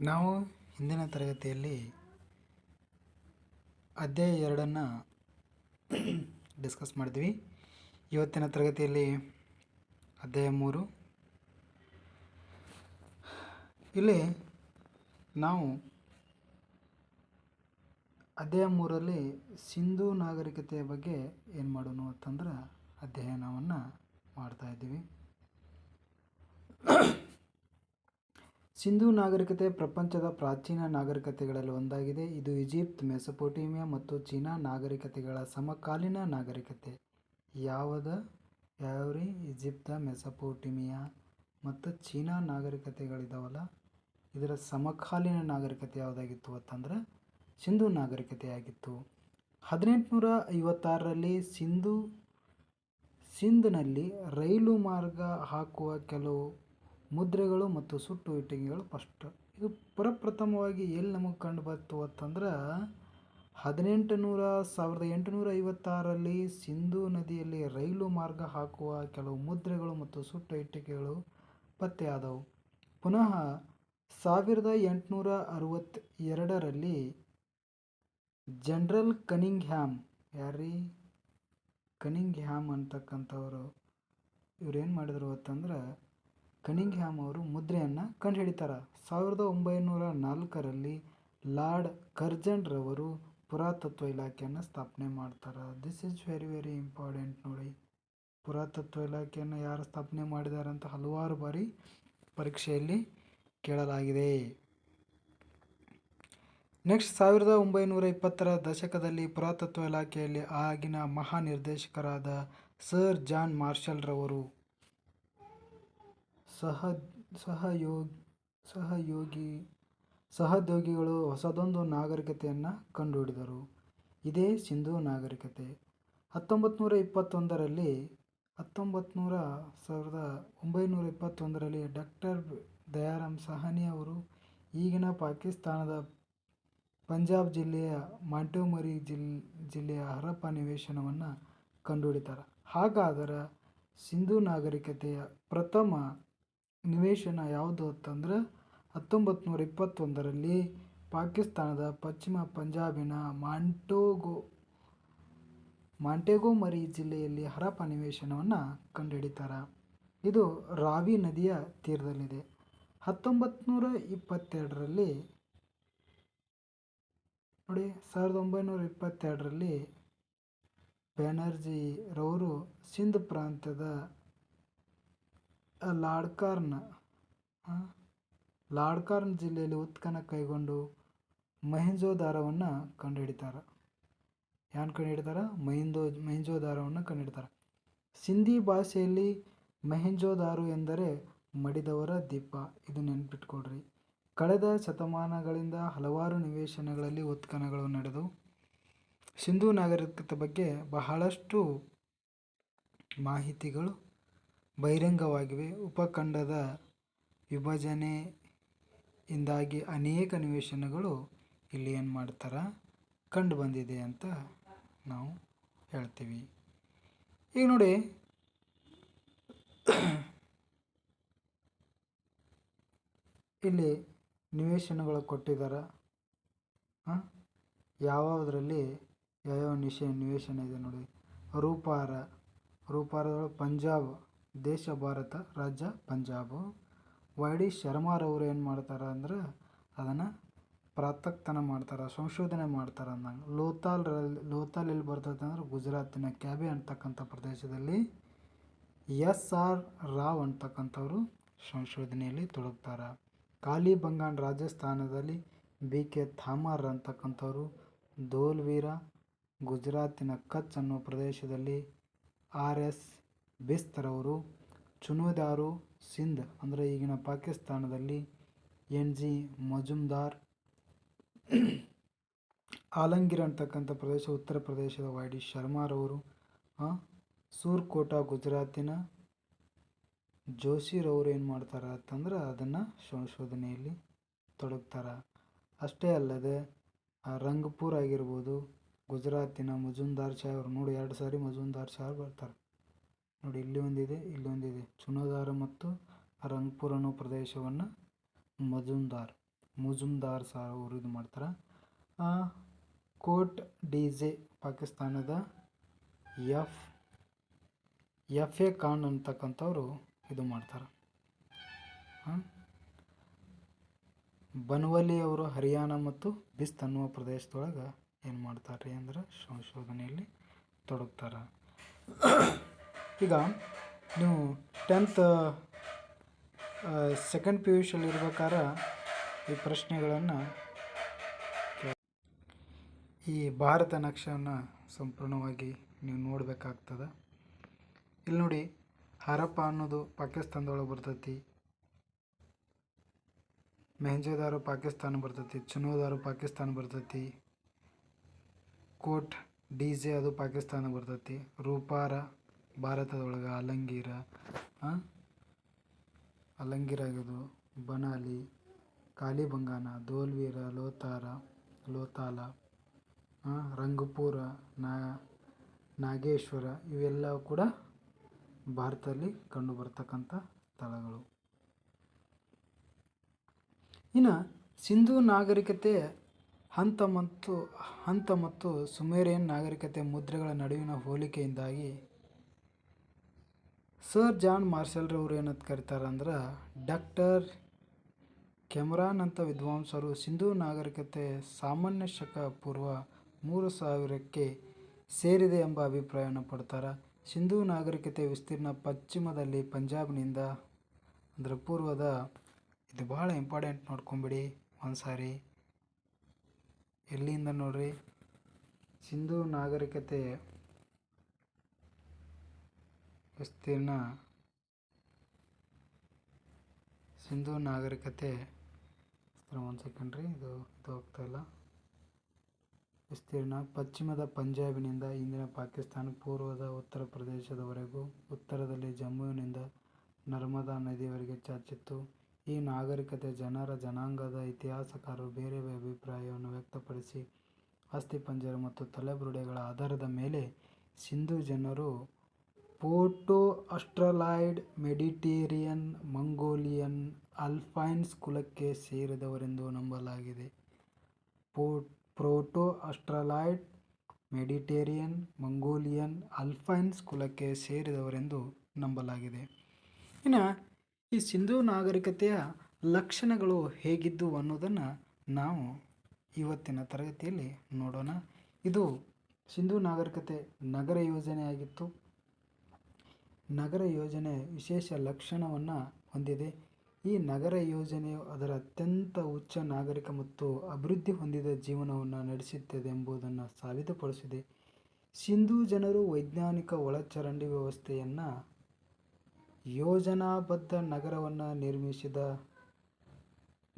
ನಾವು ಹಿಂದಿನ ತರಗತಿಯಲ್ಲಿ ಅಧ್ಯಾಯ ಎರಡನ್ನು ಡಿಸ್ಕಸ್ ಮಾಡಿದ್ವಿ. ಇವತ್ತಿನ ತರಗತಿಯಲ್ಲಿ ಅಧ್ಯಾಯ ಮೂರು. ಇಲ್ಲಿ ನಾವು ಅಧ್ಯಾಯ ಮೂರಲ್ಲಿ ಸಿಂಧೂ ನಾಗರಿಕತೆಯ ಬಗ್ಗೆ ಏನು ಮಾಡೋಣ ಅಂತಂದ್ರೆ ಅಧ್ಯಯನವನ್ನು ಮಾಡ್ತಾ ಇದ್ದೀವಿ. ಸಿಂಧೂ ನಾಗರಿಕತೆ ಪ್ರಪಂಚದ ಪ್ರಾಚೀನ ನಾಗರಿಕತೆಗಳಲ್ಲಿ ಒಂದಾಗಿದೆ. ಇದು ಈಜಿಪ್ಟ್, ಮೆಸೊಪೊಟೇಮಿಯಾ ಮತ್ತು ಚೀನಾ ನಾಗರಿಕತೆಗಳ ಸಮಕಾಲೀನ ನಾಗರಿಕತೆ. ಯಾವುದು? ರೀ ಈಜಿಪ್ತ, ಮೆಸೊಪೊಟೇಮಿಯಾ ಮತ್ತು ಚೀನಾ ನಾಗರಿಕತೆಗಳಿದಾವಲ್ಲ? ಇದರ ಸಮಕಾಲೀನ ನಾಗರಿಕತೆ ಯಾವುದಾಗಿತ್ತು ಅಂತಂದ್ರೆ ಸಿಂಧೂ ನಾಗರಿಕತೆಯಾಗಿತ್ತು. ಹದಿನೆಂಟುನೂರ ಐವತ್ತಾರರಲ್ಲಿ ಸಿಂಧು ಸಿಂಧ್ನಲ್ಲಿ ರೈಲು ಮಾರ್ಗ ಹಾಕುವ ಕೆಲವು ಮುದ್ರೆಗಳು ಮತ್ತು ಸುಟ್ಟು ಇಟ್ಟಿಗೆಗಳು ಫಸ್ಟ್. ಇದು ಪರಪ್ರಥಮವಾಗಿ ಎಲ್ಲಿ ನಮಗೆ ಕಂಡು ಬಂತು ಅಂತಂದ್ರೆ ಹದಿನೆಂಟು ನೂರ ಸಾವಿರದ ಎಂಟುನೂರ ಐವತ್ತಾರರಲ್ಲಿ ಸಿಂಧೂ ನದಿಯಲ್ಲಿ ರೈಲು ಮಾರ್ಗ ಹಾಕುವ ಕೆಲವು ಮುದ್ರೆಗಳು ಮತ್ತು ಸುಟ್ಟು ಇಟ್ಟಿಗೆಗಳು ಪತ್ತೆಯಾದವು ಪುನಃ ಸಾವಿರದ ಎಂಟುನೂರ ಅರವತ್ತ ಎರಡರಲ್ಲಿ ಜನರಲ್ ಕನಿಂಗ್ ಹ್ಯಾಮ್ ಯಾರೀ ಕನಿಂಗ್ ಹ್ಯಾಮ್ ಅಂತಕ್ಕಂಥವರು, ಇವ್ರೇನು ಮಾಡಿದ್ರು ಅಂತಂದ್ರೆ ಕನಿಂಗ್ ಹ್ಯಾಮ್ ಅವರು ಮುದ್ರೆಯನ್ನು ಕಂಡುಹಿಡಿತಾರೆ. ಸಾವಿರದ ಒಂಬೈನೂರ ನಾಲ್ಕರಲ್ಲಿ ಲಾರ್ಡ್ ಕರ್ಜನ್ರವರು ಪುರಾತತ್ವ ಇಲಾಖೆಯನ್ನು ಸ್ಥಾಪನೆ ಮಾಡ್ತಾರೆ. This is very very important ನೋಡಿ. ಪುರಾತತ್ವ ಇಲಾಖೆಯನ್ನು ಯಾರು ಸ್ಥಾಪನೆ ಮಾಡಿದ್ದಾರೆ ಅಂತ ಹಲವಾರು ಬಾರಿ ಪರೀಕ್ಷೆಯಲ್ಲಿ ಕೇಳಲಾಗಿದೆ. ನೆಕ್ಸ್ಟ್ ಸಾವಿರದ ಒಂಬೈನೂರ ಇಪ್ಪತ್ತರ ದಶಕದಲ್ಲಿ ಪುರಾತತ್ವ ಇಲಾಖೆಯಲ್ಲಿ ಆಗಿನ ಮಹಾನಿರ್ದೇಶಕರಾದ ಸರ್ ಜಾನ್ ಮಾರ್ಷಲ್ರವರು ಸಹ ಸಹಯೋಗ ಸಹಯೋಗಿ, ಸಹೋದ್ಯೋಗಿಗಳು ಹೊಸದೊಂದು ನಾಗರಿಕತೆಯನ್ನು ಕಂಡುಹಿಡಿದರು. ಇದೇ ಸಿಂಧೂ ನಾಗರಿಕತೆ. ಹತ್ತೊಂಬತ್ತು ನೂರ ಇಪ್ಪತ್ತೊಂದರಲ್ಲಿ ಹತ್ತೊಂಬತ್ತು ನೂರ ಸಾವಿರದ ಒಂಬೈನೂರ ಇಪ್ಪತ್ತೊಂದರಲ್ಲಿ ಡಾಕ್ಟರ್ ದಯಾರಾಮ್ ಸಹಾನಿ ಅವರು ಈಗಿನ ಪಾಕಿಸ್ತಾನದ ಪಂಜಾಬ್ ಜಿಲ್ಲೆಯ ಮಾಂಟೋಮರಿ ಜಿಲ್, ಜಿಲ್ಲೆಯ ಹರಪ್ಪ ನಿವೇಶನವನ್ನು ಕಂಡುಹಿಡಿತಾರೆ. ಹಾಗಾದರೆ ಸಿಂಧೂ ನಾಗರಿಕತೆಯ ಪ್ರಥಮ ನಿವೇಶನ ಯಾವುದು ಅಂತಂದ್ರೆ ಹತ್ತೊಂಬತ್ತು ನೂರ ಇಪ್ಪತ್ತೊಂದರಲ್ಲಿ ಪಾಕಿಸ್ತಾನದ ಪಶ್ಚಿಮ ಪಂಜಾಬಿನ ಮಾಂಟೋಗೋ, ಮಾಂಟೆಗೋಮರಿ ಜಿಲ್ಲೆಯಲ್ಲಿ ಹರಪ ನಿವೇಶನವನ್ನು ಕಂಡುಹಿಡಿತಾರೆ. ಇದು ರಾವಿ ನದಿಯ ತೀರದಲ್ಲಿದೆ. ಹತ್ತೊಂಬತ್ತು ನೂರ ಇಪ್ಪತ್ತೆರಡರಲ್ಲಿ ನೋಡಿ ಸಾವಿರದ ಒಂಬೈನೂರ ಇಪ್ಪತ್ತೆರಡರಲ್ಲಿ ಬ್ಯಾನರ್ಜಿರವರು ಸಿಂಧ್ ಪ್ರಾಂತ್ಯದ ಲಾಡ್ಕಾರ್ನ್ ಲಾಡ್ಕಾರ್ನ್ ಜಿಲ್ಲೆಯಲ್ಲಿ ಉತ್ಖನ ಕೈಗೊಂಡು ಮಹೇಂಜೋದಾರವನ್ನು ಕಂಡುಹಿಡಿತಾರೆ. ಯಾನ್ ಕಂಡುಹಿಡಿತಾರೆ? ಮಹಿಂದೋ ಕಂಡು ಕಂಡುಹಿಡಿತಾರೆ. ಸಿಂಧಿ ಭಾಷೆಯಲ್ಲಿ ಮಹೇಂಜೋದಾರು ಎಂದರೆ ಮಡಿದವರ ದೀಪ. ಇದು ನೆನ್ಪಿಟ್ಕೊಡ್ರಿ ಕಳೆದ ಶತಮಾನಗಳಿಂದ ಹಲವಾರು ನಿವೇಶನಗಳಲ್ಲಿ ಉತ್ಖನಗಳು ನಡೆದು, ಸಿಂಧೂ ನಾಗರಿಕತೆ ಬಗ್ಗೆ ಬಹಳಷ್ಟು ಮಾಹಿತಿಗಳು ಬಹಿರಂಗವಾಗಿವೆ. ಉಪಖಂಡದ ವಿಭಜನೆಯಿಂದಾಗಿ ಅನೇಕ ನಿವೇಶನಗಳು ಇಲ್ಲಿ ಏನು ಮಾಡ್ತಾರೆ? ಕಂಡು ಬಂದಿದೆ ಅಂತ ನಾವು ಹೇಳ್ತೀವಿ. ಈಗ ನೋಡಿ. ಇಲ್ಲಿ ನಿವೇಶನಗಳು ಕೊಟ್ಟಿದ್ದಾರೆ ಯಾವ್ಯಾವುದರಲ್ಲಿ ಯಾವ್ಯಾವ ನಿಶೆ ನಿವೇಶನ ಇದೆ ನೋಡಿ. ರೂಪಾರ. ರೂಪಾರದೊಳಗೆ ಪಂಜಾಬ್. ದೇಶ ಭಾರತ ರಾಜ್ಯ ಪಂಜಾಬು. ವೈ ಡಿ ಶರ್ಮಾರವರು ಏನು ಮಾಡ್ತಾರೆ ಅಂದ್ರೆ ಅದನ್ನು ಪ್ರಾತಕ್ತನ ಮಾಡ್ತಾರೆ, ಸಂಶೋಧನೆ ಮಾಡ್ತಾರೆ ಅಂದಂಗೆ. ಲೋತಾಲ್ ಲೋತಾಲ್ ಎಲ್ಲಿ ಬರ್ತದೆ ಅಂದ್ರೆ ಗುಜರಾತಿನ ಕ್ಯಾಬೆ ಅಂತಕ್ಕಂಥ ಪ್ರದೇಶದಲ್ಲಿ ಎಸ್ ಆರ್ ರಾವ್ ಅಂತಕ್ಕಂಥವ್ರು ಸಂಶೋಧನೆಯಲ್ಲಿ ತೊಡಗ್ತಾರೆ. ಕಾಲಿಬಂಗಾನ್ ರಾಜಸ್ಥಾನದಲ್ಲಿ ಬಿ ಕೆ ಥಾಮರ್ ಅಂತಕ್ಕಂಥವ್ರು ಧೋಲ್ವೀರ ಗುಜರಾತಿನ ಕಚ್ ಅನ್ನೋ ಪ್ರದೇಶದಲ್ಲಿ ಆರ್ ಎಸ್ ಬಿಸ್ತರವರು ಚುನೋದಾರು ಸಿಂಧ್ ಅಂದರೆ ಈಗಿನ ಪಾಕಿಸ್ತಾನದಲ್ಲಿ ಎನ್ ಜಿ ಮಜುಮ್ದಾರ್. ಆಲಂಗೀರ್ ಅಂತಕ್ಕಂಥ ಪ್ರದೇಶ, ಉತ್ತರ ಪ್ರದೇಶದ ವೈ ಡಿ ಶರ್ಮಾರವರು ಸೂರ್ಕೋಟ ಗುಜರಾತಿನ ಜೋಶಿರವರು ಏನು ಮಾಡ್ತಾರೆ ಅಂತಂದ್ರೆ ಅದನ್ನು ಸಂಶೋಧನೆಯಲ್ಲಿ ತೊಡಗ್ತಾರೆ. ಅಷ್ಟೇ ಅಲ್ಲದೆ ರಂಗಪುರ್ ಆಗಿರ್ಬೋದು, ಗುಜರಾತಿನ ಮಜುಮ್ದಾರ್ ಶಾ ಅವರು, ನೋಡಿ, ಎರಡು ಸಾರಿ ಮಜುಮ್ದಾರ್ ಶಾ ಬರ್ತಾರೆ. ನೋಡಿ, ಇಲ್ಲಿ ಒಂದಿದೆ ಇಲ್ಲಿ ಒಂದಿದೆ. ಚುನಾದಾರ ಮತ್ತು ರಂಗ್ಪುರ್ ಅನ್ನೋ ಪ್ರದೇಶವನ್ನು ಮಜುಮ್ದಾರ್ ಮುಜುಮ್ದಾರ್ ಸಹ ಅವರು ಇದು ಮಾಡ್ತಾರೆ. ಕೋಟ್ ಡಿ ಜೆ ಪಾಕಿಸ್ತಾನದ ಎಫ್ ಎಫ್ ಎ ಖಾನ್ ಅಂತಕ್ಕಂಥವ್ರು ಇದು ಮಾಡ್ತಾರೆ. ಬನ್ವಲಿ ಅವರು ಹರಿಯಾಣ ಮತ್ತು ಬಿಸ್ತ್ ಅನ್ನುವ ಪ್ರದೇಶದೊಳಗೆ ಏನು ಮಾಡ್ತಾರೆ ಅಂದ್ರೆ ಸಂಶೋಧನೆಯಲ್ಲಿ ತೊಡಗ್ತಾರೆ. ಈಗ ನೀವು ಟೆಂತ್ ಸೆಕೆಂಡ್ ಪಿ ಯು ಶಿಯಲ್ಲಿ ಈ ಪ್ರಶ್ನೆಗಳನ್ನು ಈ ಭಾರತ ನಕ್ಷೆಯನ್ನು ಸಂಪೂರ್ಣವಾಗಿ ನೀವು ನೋಡಬೇಕಾಗ್ತದೆ. ಇಲ್ಲಿ ನೋಡಿ, ಹರಪ್ಪ ಅನ್ನೋದು ಪಾಕಿಸ್ತಾನದೊಳಗೆ ಬರ್ತೈತಿ. ಮೆಹಂಜೋದಾರು ಪಾಕಿಸ್ತಾನ ಬರ್ತೈತಿ ಚುನೋದಾರು ಪಾಕಿಸ್ತಾನ ಬರ್ತೈತಿ. ಕೋಟ್, ಡಿ ಜೆ ಅದು ಪಾಕಿಸ್ತಾನ ಬರ್ತೈತಿ. ರೂಪಾರ ಭಾರತದೊಳಗೆ ಅಲಂಗೀರ? ಅಲಂಗೀರ ಆಗೋದು ಬನಾಲಿ, ಕಾಲಿಬಂಗಾನ, ದೋಲ್ವೀರ, ಲೋತಾರ, ಲೋತಾಲ ರಂಗಪುರ ನಾಗೇಶ್ವರ ಇವೆಲ್ಲವೂ ಕೂಡ ಭಾರತದಲ್ಲಿ ಕಂಡುಬರ್ತಕ್ಕಂಥ ಸ್ಥಳಗಳು ಇನ್ನು ಸಿಂಧೂ ನಾಗರಿಕತೆ ಹಂತ ಮತ್ತು ಹಂತ ಮತ್ತು ಸುಮೇರಿಯನ್ ನಾಗರಿಕತೆ ಮುದ್ರೆಗಳ ನಡುವಿನ ಹೋಲಿಕೆಯಿಂದಾಗಿ ಸರ್ ಜಾನ್ ಮಾರ್ಷಲ್ರವರು ಏನಂತ ಕರೀತಾರಂದ್ರೆ, ಡಾಕ್ಟರ್ ಕೆಮರಾನ್ ಅಂತ ವಿದ್ವಾಂಸರು ಸಿಂಧೂ ನಾಗರಿಕತೆ ಸಾಮಾನ್ಯ ಶಕ ಪೂರ್ವ ಮೂರು ಸಾವಿರಕ್ಕೆ ಸೇರಿದೆ ಎಂಬ ಅಭಿಪ್ರಾಯವನ್ನು ಪಡ್ತಾರೆ. ಸಿಂಧೂ ನಾಗರಿಕತೆ ವಿಸ್ತೀರ್ಣ ಪಶ್ಚಿಮದಲ್ಲಿ ಪಂಜಾಬ್ನಿಂದ ಅಂದರೆ ಪೂರ್ವದ, ಇದು ಭಾಳ ಇಂಪಾರ್ಟೆಂಟ್ ನೋಡ್ಕೊಂಬಿಡಿ ಒಂದು ಸಾರಿ ಎಲ್ಲಿಂದ ನೋಡ್ರಿ? ಸಿಂಧೂ ನಾಗರಿಕತೆ ವಿಸ್ತೀರ್ಣ ಸಿಂಧೂ ನಾಗರಿಕತೆ ಒಂದು ಸೆಕೆಂಡ್ ಇದು ಇದು ಹೋಗ್ತಾ ಇಲ್ಲ. ವಿಸ್ತೀರ್ಣ ಪಶ್ಚಿಮದ ಪಂಜಾಬಿನಿಂದ ಇಂದಿನ ಪಾಕಿಸ್ತಾನ, ಪೂರ್ವದ ಉತ್ತರ ಪ್ರದೇಶದವರೆಗೂ ಉತ್ತರದಲ್ಲಿ ಜಮ್ಮುವಿನಿಂದ ನರ್ಮದಾ ನದಿಯವರೆಗೆ ಚಾಚಿತ್ತು. ಈ ನಾಗರಿಕತೆ ಜನರ ಜನಾಂಗದ ಇತಿಹಾಸಕಾರರು ಬೇರೆ ಬೇರೆ ಅಭಿಪ್ರಾಯವನ್ನು ವ್ಯಕ್ತಪಡಿಸಿ ಅಸ್ಥಿಪಂಜರ ಮತ್ತು ತಲೆಬುರುಡೆಗಳ ಆಧಾರದ ಮೇಲೆ ಸಿಂಧೂ ಜನರು proto Australoid Mediterranean Mongolian Alpines ಕುಲಕ್ಕೆ ಸೇರಿದವರೆಂದು ನಂಬಲಾಗಿದೆ. Proto Australoid Mediterranean Mongolian Alpines ಕುಲಕ್ಕೆ ಸೇರಿದವರೆಂದು ನಂಬಲಾಗಿದೆ. ಇನ್ನು, ಈ ಸಿಂಧೂ ನಾಗರಿಕತೆಯ ಲಕ್ಷಣಗಳು ಹೇಗಿದ್ದು ಅನ್ನೋದನ್ನು ನಾವು ಇವತ್ತಿನ ತರಗತಿಯಲ್ಲಿ ನೋಡೋಣ. ಇದು ಸಿಂಧೂ ನಾಗರಿಕತೆ ನಗರ ಯೋಜನೆಯಾಗಿತ್ತು. ನಗರ ಯೋಜನೆ ವಿಶೇಷ ಲಕ್ಷಣವನ್ನು ಹೊಂದಿದೆ. ಈ ನಗರ ಯೋಜನೆಯು ಅದರ ಅತ್ಯಂತ ಉಚ್ಚ ನಾಗರಿಕ ಮತ್ತು ಅಭಿವೃದ್ಧಿ ಹೊಂದಿದ ಜೀವನವನ್ನು ನಡೆಸುತ್ತದೆ ಎಂಬುದನ್ನು ಸಾಬೀತುಪಡಿಸಿದೆ. ಸಿಂಧೂ ಜನರು ವೈಜ್ಞಾನಿಕ ಒಳಚರಂಡಿ ವ್ಯವಸ್ಥೆಯನ್ನು ಯೋಜನಾಬದ್ಧ ನಗರವನ್ನು ನಿರ್ಮಿಸಿದ,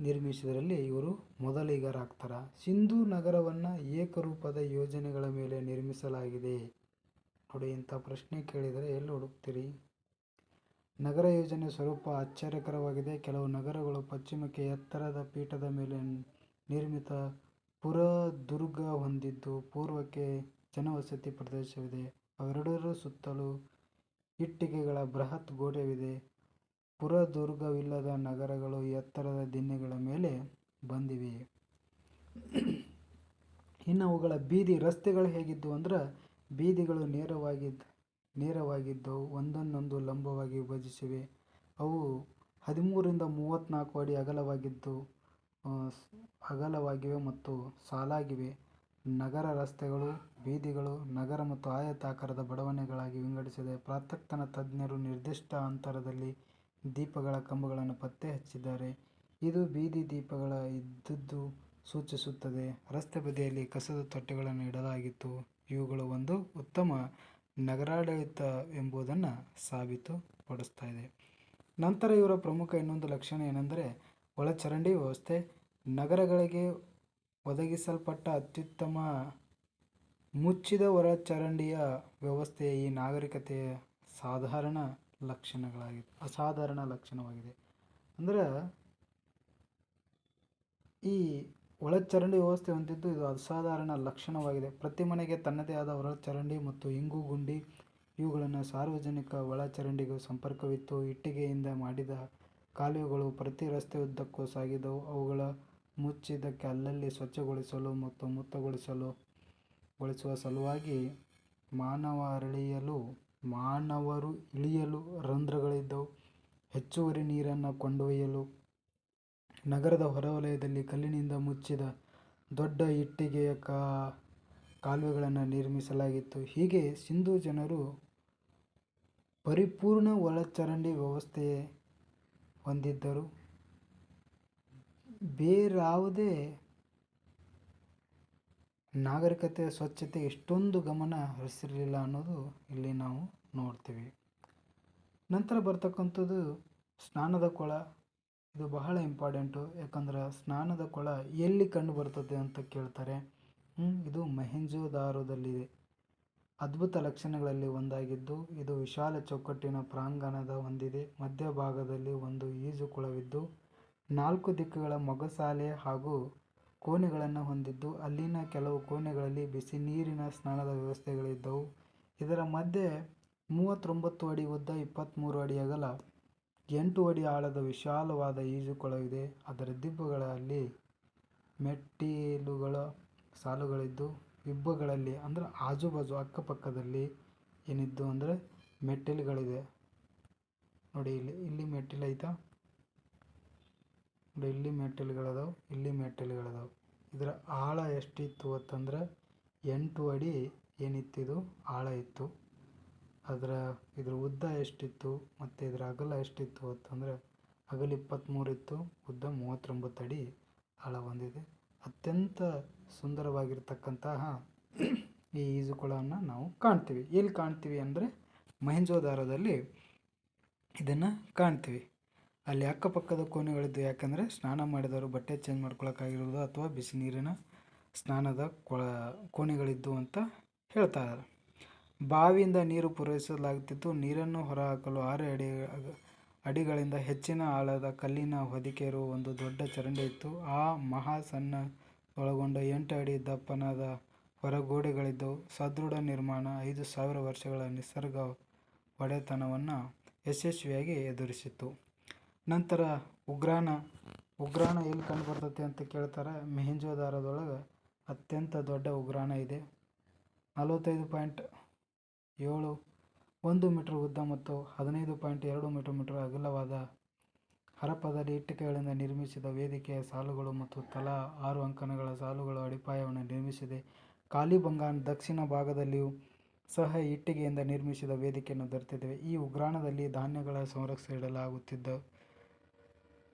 ನಿರ್ಮಿಸಿದರಲ್ಲಿ ಇವರು ಮೊದಲಿಗರಾಗ್ತಾರೆ. ಸಿಂಧೂ ನಗರವನ್ನು ಏಕರೂಪದ ಯೋಜನೆಗಳ ಮೇಲೆ ನಿರ್ಮಿಸಲಾಗಿದೆ. ನೋಡಿ ಇಂಥ ಪ್ರಶ್ನೆ ಕೇಳಿದರೆ ಎಲ್ಲಿ ಹುಡುಕ್ತೀರಿ? ನಗರ ಯೋಜನೆ ಸ್ವರೂಪ ಆಶ್ಚರ್ಯಕರವಾಗಿದೆ. ಕೆಲವು ನಗರಗಳು ಪಶ್ಚಿಮಕ್ಕೆ ಎತ್ತರದ ಪೀಠದ ಮೇಲೆ ನಿರ್ಮಿತ ಪುರದುರ್ಗ ಹೊಂದಿದ್ದು, ಪೂರ್ವಕ್ಕೆ ಜನವಸತಿ ಪ್ರದೇಶವಿದೆ. ಅವೆರಡರ ಸುತ್ತಲೂ ಇಟ್ಟಿಗೆಗಳ ಬೃಹತ್ ಗೋಡೆವಿದೆ. ಪುರದುರ್ಗವಿಲ್ಲದ ನಗರಗಳು ಎತ್ತರದ ದಿನ್ನೆಗಳ ಮೇಲೆ ಬಂದಿವೆ. ಇನ್ನು ಅವುಗಳ ಬೀದಿ ರಸ್ತೆಗಳು ಹೇಗಿದ್ದವು ಅಂದ್ರೆ ಬೀದಿಗಳು ನೇರವಾಗಿದ್ದ ನೇರವಾಗಿದ್ದವು, ಒಂದನ್ನೊಂದು ಲಂಬವಾಗಿ ವಿಭಜಿಸಿವೆ. ಅವು ಹದಿಮೂರರಿಂದ ಮೂವತ್ತ್ನಾಲ್ಕು ಅಡಿ ಅಗಲವಾಗಿದ್ದು ಅಗಲವಾಗಿವೆ ಮತ್ತು ಸಾಲಾಗಿವೆ. ನಗರ ರಸ್ತೆಗಳು, ಬೀದಿಗಳು, ನಗರ ಮತ್ತು ಆಯತಾಕಾರದ ಬಡಾವಣೆಗಳಾಗಿ ವಿಂಗಡಿಸಿದೆ. ಪ್ರಾತಕ್ತನ ತಜ್ಞರು ನಿರ್ದಿಷ್ಟ ಅಂತರದಲ್ಲಿ ದೀಪಗಳ ಕಂಬಗಳನ್ನು ಪತ್ತೆ ಹಚ್ಚಿದ್ದಾರೆ. ಇದು ಬೀದಿ ದೀಪಗಳ ಇದ್ದದ್ದು ಸೂಚಿಸುತ್ತದೆ. ರಸ್ತೆ ಬದಿಯಲ್ಲಿ ಕಸದ ತೊಟ್ಟೆಗಳನ್ನು ಇಡಲಾಗಿತ್ತು. ಇವುಗಳು ಒಂದು ಉತ್ತಮ ನಗರಾಡಳಿತ ಎಂಬುದನ್ನು ಸಾಬೀತುಪಡಿಸ್ತಾ ಇದೆ. ನಂತರ ಇವರ ಪ್ರಮುಖ ಇನ್ನೊಂದು ಲಕ್ಷಣ ಏನೆಂದರೆ, ಒಳಚರಂಡಿ ವ್ಯವಸ್ಥೆ. ನಗರಗಳಿಗೆ ಒದಗಿಸಲ್ಪಟ್ಟ ಅತ್ಯುತ್ತಮ ಮುಚ್ಚಿದ ಒಳಚರಂಡಿಯ ವ್ಯವಸ್ಥೆ ಈ ನಾಗರಿಕತೆಯ ಸಾಧಾರಣ ಲಕ್ಷಣಗಳಾಗಿದೆ ಅಸಾಧಾರಣ ಲಕ್ಷಣವಾಗಿದೆ. ಅಂದರೆ ಈ ಒಳಚರಂಡಿ ವ್ಯವಸ್ಥೆ ಹೊಂದಿದ್ದು ಇದು ಅಸಾಧಾರಣ ಲಕ್ಷಣವಾಗಿದೆ. ಪ್ರತಿ ಮನೆಗೆ ತನ್ನದೇ ಆದ ಒಳಚರಂಡಿ ಮತ್ತು ಇಂಗು ಗುಂಡಿ, ಇವುಗಳನ್ನು ಸಾರ್ವಜನಿಕ ಒಳಚರಂಡಿಗೂ ಸಂಪರ್ಕವಿತ್ತು. ಇಟ್ಟಿಗೆಯಿಂದ ಮಾಡಿದ ಕಾಲುವೆಗಳು ಪ್ರತಿ ರಸ್ತೆ ಉದ್ದಕ್ಕೂ ಸಾಗಿದವು. ಅವುಗಳ ಮುಚ್ಚಿದ್ದಕ್ಕೆ ಅಲ್ಲಲ್ಲಿ ಸ್ವಚ್ಛಗೊಳಿಸಲು ಮತ್ತು ಮುಕ್ತಗೊಳಿಸಲು ಗೊಳಿಸುವ ಸಲುವಾಗಿ ಮಾನವ ಅರಳಿಯಲು, ಮಾನವರು ಇಳಿಯಲು ರಂಧ್ರಗಳಿದ್ದವು. ಹೆಚ್ಚುವರಿ ನೀರನ್ನು ಕೊಂಡೊಯ್ಯಲು ನಗರದ ಹೊರವಲಯದಲ್ಲಿ ಕಲ್ಲಿನಿಂದ ಮುಚ್ಚಿದ ದೊಡ್ಡ ಇಟ್ಟಿಗೆಯ ಕಾಲುವೆಗಳನ್ನು ನಿರ್ಮಿಸಲಾಗಿತ್ತು. ಹೀಗೆ ಸಿಂಧೂ ಜನರು ಪರಿಪೂರ್ಣ ಒಳಚರಂಡಿ ವ್ಯವಸ್ಥೆ ಹೊಂದಿದ್ದರು. ಬೇರಾವುದೇ ನಾಗರಿಕತೆಯ ಸ್ವಚ್ಛತೆ ಇಷ್ಟೊಂದು ಗಮನ ಹರಿಸಿರಲಿಲ್ಲ ಅನ್ನೋದು ಇಲ್ಲಿ ನಾವು ನೋಡ್ತೀವಿ. ನಂತರ ಬರ್ತಕ್ಕಂಥದ್ದು ಸ್ನಾನದ ಕೊಳ. ಇದು ಬಹಳ ಇಂಪಾರ್ಟೆಂಟು ಯಾಕಂದ್ರೆ ಸ್ನಾನದ ಕೊಳ ಎಲ್ಲಿ ಕಂಡು ಬರ್ತದೆ ಅಂತ ಕೇಳ್ತಾರೆ. ಇದು ಮೊಹೆಂಜೋದಾರೋದಲ್ಲಿದೆ. ಅದ್ಭುತ ಲಕ್ಷಣಗಳಲ್ಲಿ ಒಂದಾಗಿದ್ದು, ಇದು ವಿಶಾಲ ಚೌಕಟ್ಟಿನ ಪ್ರಾಂಗಣದ ಹೊಂದಿದೆ ಮಧ್ಯಭಾಗದಲ್ಲಿ ಒಂದು ಈಜುಕೊಳವಿದ್ದು ನಾಲ್ಕು ದಿಕ್ಕುಗಳ ಮೊಗಸಾಲೆ ಹಾಗೂ ಕೋಣೆಗಳನ್ನು ಹೊಂದಿದ್ದು, ಅಲ್ಲಿನ ಕೆಲವು ಕೋಣೆಗಳಲ್ಲಿ ಬಿಸಿ ನೀರಿನ ಸ್ನಾನದ ವ್ಯವಸ್ಥೆಗಳಿದ್ದವು. ಇದರ ಮಧ್ಯೆ ಮೂವತ್ತೊಂಬತ್ತು ಅಡಿ ಉದ್ದ ಇಪ್ಪತ್ತ್ಮೂರು ಅಡಿ ಅಗಲ ಎಂಟು ಅಡಿ ಆಳದ ವಿಶಾಲವಾದ ಈಜುಕೊಳವಿದೆ. ಅದರ ದಿಬ್ಬಗಳಲ್ಲಿ ಮೆಟ್ಟಿಲುಗಳ ಸಾಲುಗಳಿದ್ದು, ಇಬ್ಬಗಳಲ್ಲಿ ಅಂದ್ರೆ ಆಜುಬಾಜು ಅಕ್ಕಪಕ್ಕದಲ್ಲಿ ಏನಿದ್ದು ಅಂದರೆ ಮೆಟ್ಟಿಲುಗಳಿದೆ. ನೋಡಿ ಇಲ್ಲಿ ಇಲ್ಲಿ ಮೆಟ್ಟಿಲು ಐತಾ. ನೋಡಿ ಇಲ್ಲಿ ಮೆಟ್ಟಿಲುಗಳದಾವು ಇಲ್ಲಿ ಮೆಟ್ಟಿಲುಗಳದಾವು. ಇದರ ಆಳ ಎಷ್ಟಿತ್ತು ಅಂತಂದ್ರೆ ಎಂಟು ಅಡಿ ಏನಿತ್ತಿದು, ಆಳ ಇತ್ತು. ಅದರ ಇದ್ರ ಉದ್ದ ಎಷ್ಟಿತ್ತು ಮತ್ತು ಇದರ ಅಗಲ ಎಷ್ಟಿತ್ತು ಅಂತಂದರೆ ಅಗಲ ಇಪ್ಪತ್ತ್ಮೂರು ಇತ್ತು, ಉದ್ದ ಮೂವತ್ತೊಂಬತ್ತು ಅಡಿ ಆಳ ಹೊಂದಿದೆ. ಅತ್ಯಂತ ಸುಂದರವಾಗಿರ್ತಕ್ಕಂತಹ ಈ ಈಜುಕೊಳವನ್ನು ನಾವು ಕಾಣ್ತೀವಿ. ಎಲ್ಲಿ ಕಾಣ್ತೀವಿ ಅಂದರೆ ಮಹೇಂಜೋದಾರದಲ್ಲಿ ಇದನ್ನು ಕಾಣ್ತೀವಿ. ಅಲ್ಲಿ ಅಕ್ಕಪಕ್ಕದ ಕೋಣೆಗಳಿದ್ದು ಯಾಕಂದರೆ ಸ್ನಾನ ಮಾಡಿದವರು ಬಟ್ಟೆ ಚೇಂಜ್ ಮಾಡ್ಕೊಳಕ್ಕಾಗಿರ್ಬೋದು ಅಥವಾ ಬಿಸಿ ನೀರಿನ ಸ್ನಾನದ ಕೊಳ, ಕೋಣೆಗಳಿದ್ದು ಅಂತ ಹೇಳ್ತಾ ಇದ್ದಾರೆ ಬಾವಿಯಿಂದ ನೀರು ಪೂರೈಸಲಾಗುತ್ತಿತ್ತು. ನೀರನ್ನು ಹೊರಹಾಕಲು ಆರು ಅಡಿ, ಅಡಿಗಳಿಂದ ಹೆಚ್ಚಿನ ಆಳದ ಕಲ್ಲಿನ ಹೊದಿಕೆ ಇರುವ ಒಂದು ದೊಡ್ಡ ಚರಂಡಿ ಇತ್ತು. ಆ ಮಹಾ ಸಣ್ಣ ಒಳಗೊಂಡ ಎಂಟು ಅಡಿ ದಪ್ಪನಾದ ಹೊರಗೋಡೆಗಳಿದ್ದವು. ಸದೃಢ ನಿರ್ಮಾಣ, ಐದು ಸಾವಿರ ವರ್ಷಗಳ ನಿಸರ್ಗ ಒಡೆತನವನ್ನು ಯಶಸ್ವಿಯಾಗಿ ಎದುರಿಸಿತ್ತು. ನಂತರ ಉಗ್ರಾಣ ಉಗ್ರಾಣ ಎಲ್ಲಿ ಕಂಡುಬರ್ತೈತಿ ಅಂತ ಕೇಳ್ತಾರೆ. ಮೆಹೆಂಜೋದಾರದೊಳಗೆ ಅತ್ಯಂತ ದೊಡ್ಡ ಉಗ್ರಾಣ ಇದೆ. ನಲವತ್ತೈದು ಪಾಯಿಂಟ್ ಏಳು, ಒಂದು ಮೀಟರ್ ಉದ್ದ ಮತ್ತು ಹದಿನೈದು ಪಾಯಿಂಟ್ ಎರಡು ಮೀಟರ್ ಮೀಟರ್ ಅಗಲವಾದ ಹರಪದಲ್ಲಿ ಇಟ್ಟಿಗೆಗಳಿಂದ ನಿರ್ಮಿಸಿದ ವೇದಿಕೆಯ ಸಾಲುಗಳು ಮತ್ತು ತಲಾ ಆರು ಅಂಕಣಗಳ ಸಾಲುಗಳು ಅಡಿಪಾಯವನ್ನು ನಿರ್ಮಿಸಿದೆ. ಕಾಲಿಬಂಗಾನ್ ದಕ್ಷಿಣ ಭಾಗದಲ್ಲಿಯೂ ಸಹ ಇಟ್ಟಿಗೆಯಿಂದ ನಿರ್ಮಿಸಿದ ವೇದಿಕೆಯನ್ನು ದೊರೆತಿದೆ. ಈ ಉಗ್ರಾಣದಲ್ಲಿ ಧಾನ್ಯಗಳ ಸಂರಕ್ಷಣೆ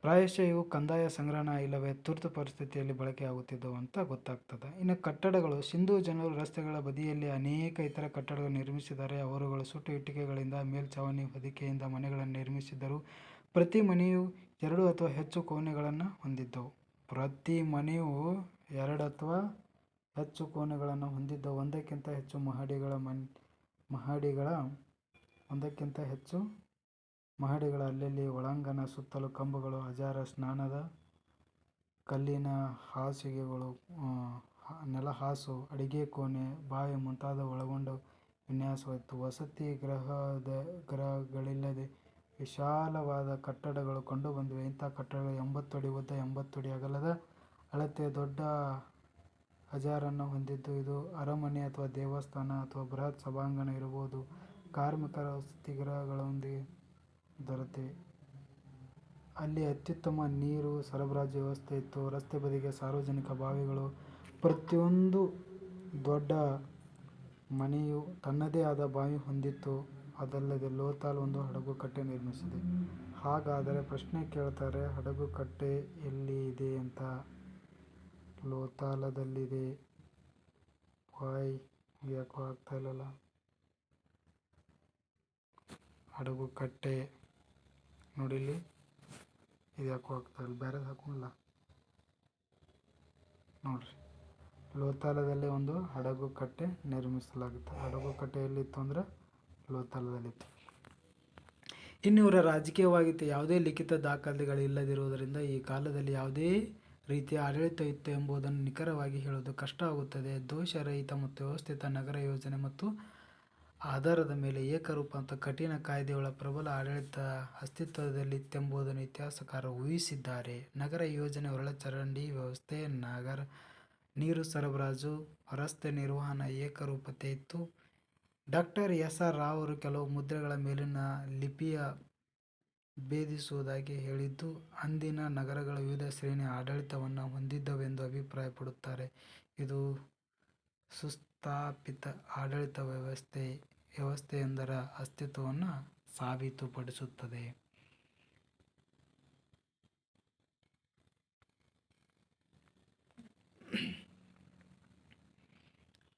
ಪ್ರಾಯಶಃ ಇವು ಕಂದಾಯ ಸಂಗ್ರಹಣಾ ಇಲ್ಲವೇ ತುರ್ತು ಪರಿಸ್ಥಿತಿಯಲ್ಲಿ ಬಳಕೆಯಾಗುತ್ತಿದ್ದವು ಅಂತ ಗೊತ್ತಾಗ್ತದೆ. ಇನ್ನು ಕಟ್ಟಡಗಳು, ಸಿಂಧೂ ಜನರು ರಸ್ತೆಗಳ ಬದಿಯಲ್ಲಿ ಅನೇಕ ಇತರ ಕಟ್ಟಡಗಳು ನಿರ್ಮಿಸಿದ್ದಾರೆ. ಅವರುಗಳು ಸುಟ್ಟು ಇಟ್ಟಿಗೆಗಳಿಂದ, ಮೇಲ್ಛಾವಣಿ ಹೊದಿಕೆಯಿಂದ ಮನೆಗಳನ್ನು ನಿರ್ಮಿಸಿದ್ದರು. ಪ್ರತಿ ಮನೆಯು ಎರಡು ಅಥವಾ ಹೆಚ್ಚು ಕೋಣೆಗಳನ್ನು ಹೊಂದಿದ್ದವು. ಪ್ರತಿ ಮನೆಯು ಎರಡು ಅಥವಾ ಹೆಚ್ಚು ಕೋಣೆಗಳನ್ನು ಹೊಂದಿದ್ದವು. ಒಂದಕ್ಕಿಂತ ಹೆಚ್ಚು ಮಹಡಿಗಳ ಮನ್, ಮಹಡಿಗಳ, ಒಂದಕ್ಕಿಂತ ಹೆಚ್ಚು ಮಹಡಿಗಳ ಅಲ್ಲಲ್ಲಿ ಒಳಾಂಗಣ ಸುತ್ತಲೂ ಕಂಬಗಳು, ಹಜಾರ ಸ್ನಾನದ ಕಲ್ಲಿನ ಹಾಸಿಗೆಗಳು ನೆಲಹಾಸು, ಅಡಿಗೆ ಕೋಣೆ ಬಾವಿ ಮುಂತಾದ ಒಳಗೊಂಡ ವಿನ್ಯಾಸವಿತ್ತು ವಸತಿ ಗೃಹಗಳಿಲ್ಲದೆ ವಿಶಾಲವಾದ ಕಟ್ಟಡಗಳು ಕಂಡುಬಂದಿವೆ. ಇಂಥ ಕಟ್ಟಡಗಳು ಎಂಬತ್ತು ಅಡಿ ಉದ್ದ, ಎಂಬತ್ತು ಅಡಿ ಅಗಲದ, ಅಳತೆ ದೊಡ್ಡ ಹಜಾರನ್ನು ಹೊಂದಿದ್ದು, ಇದು ಅರಮನೆ ಅಥವಾ ದೇವಸ್ಥಾನ ಅಥವಾ ಬೃಹತ್ ಸಭಾಂಗಣ ಇರಬಹುದು. ಕಾರ್ಮಿಕರ ವಸತಿ ಗೃಹಗಳೊಂದಿಗೆ ದೊರೆತಿವೆ ಅಲ್ಲಿ ಅತ್ಯುತ್ತಮ ನೀರು, ಸರಬರಾಜು ವ್ಯವಸ್ಥೆ ಇತ್ತು. ರಸ್ತೆ ಬದಿಗೆ ಸಾರ್ವಜನಿಕ ಬಾವಿಗಳು. ಪ್ರತಿಯೊಂದು ದೊಡ್ಡ ಮನೆಯು ತನ್ನದೇ ಆದ ಬಾವಿ ಹೊಂದಿತ್ತು. ಅದಲ್ಲದೆ ಲೋತಾಲ್ ಒಂದು ಹಡಗು ಕಟ್ಟೆ ನಿರ್ಮಿಸಿದೆ. ಹಾಗಾದರೆ ಪ್ರಶ್ನೆ ಕೇಳ್ತಾರೆ, ಹಡಗು ಕಟ್ಟೆ ಎಲ್ಲಿ ಇದೆ ಅಂತ? ಲೋತಾಲದಲ್ಲಿದೆ. ವಾಯ್, ಯಾಕೋ ಆಗ್ತಾ ಇಲ್ಲಲ್ಲ? ಹಡಗು ಕಟ್ಟೆ ನೋಡಿ ಇಲ್ಲಿ. ಇದು ಯಾಕೋ ಇಲ್ಲ? ಬೇರೆ ಹಾಕೋಲ್ಲ ನೋಡ್ರಿ. ಲೋತಾಲದಲ್ಲಿ ಒಂದು ಹಡಗು ಕಟ್ಟೆ ನಿರ್ಮಿಸಲಾಗುತ್ತೆ. ಹಡಗು ಕಟ್ಟೆ ಎಲ್ಲಿತ್ತು ಅಂದರೆ ಲೋತಾಲದಲ್ಲಿತ್ತು. ಇನ್ನು ಇವರ ರಾಜಕೀಯವಾಗಿತ್ತು. ಯಾವುದೇ ಲಿಖಿತ ದಾಖಲೆಗಳು ಇಲ್ಲದಿರುವುದರಿಂದ ಈ ಕಾಲದಲ್ಲಿ ಯಾವುದೇ ರೀತಿಯ ಆಡಳಿತ ಇತ್ತು ಎಂಬುದನ್ನು ನಿಖರವಾಗಿ ಹೇಳುವುದು ಕಷ್ಟ ಆಗುತ್ತದೆ. ದೋಷರಹಿತ ಮತ್ತು ವ್ಯವಸ್ಥಿತ ನಗರ ಯೋಜನೆ ಮತ್ತು ಆಧಾರದ ಮೇಲೆ ಏಕರೂಪ ಅಂತ ಕಠಿಣ ಕಾಯ್ದೆಗಳ ಪ್ರಬಲ ಆಡಳಿತ ಅಸ್ತಿತ್ವದಲ್ಲಿತ್ತೆಂಬುದನ್ನು ಇತಿಹಾಸಕಾರರು ಊಹಿಸಿದ್ದಾರೆ. ನಗರ ಯೋಜನೆ, ಒಳಚರಂಡಿ ವ್ಯವಸ್ಥೆ, ನೀರು ಸರಬರಾಜು, ರಸ್ತೆ ನಿರ್ವಹಣಾ ಏಕರೂಪತೆ ಇತ್ತು. Doctor S. ಆರ್. ರಾವ್ ಕೆಲವು ಮುದ್ರೆಗಳ ಮೇಲಿನ ಲಿಪಿಯ ಭೇದಿಸುವುದಾಗಿ ಹೇಳಿದ್ದು ಅಂದಿನ ನಗರಗಳ ವಿವಿಧ ಶ್ರೇಣಿಯ ಆಡಳಿತವನ್ನು ಹೊಂದಿದ್ದವೆಂದು ಅಭಿಪ್ರಾಯಪಡುತ್ತಾರೆ. ಇದು ಸುಸ್ಥಾಪಿತ ಆಡಳಿತ ವ್ಯವಸ್ಥೆಯೊಂದರ ಅಸ್ತಿತ್ವವನ್ನು ಸಾಬೀತುಪಡಿಸುತ್ತದೆ.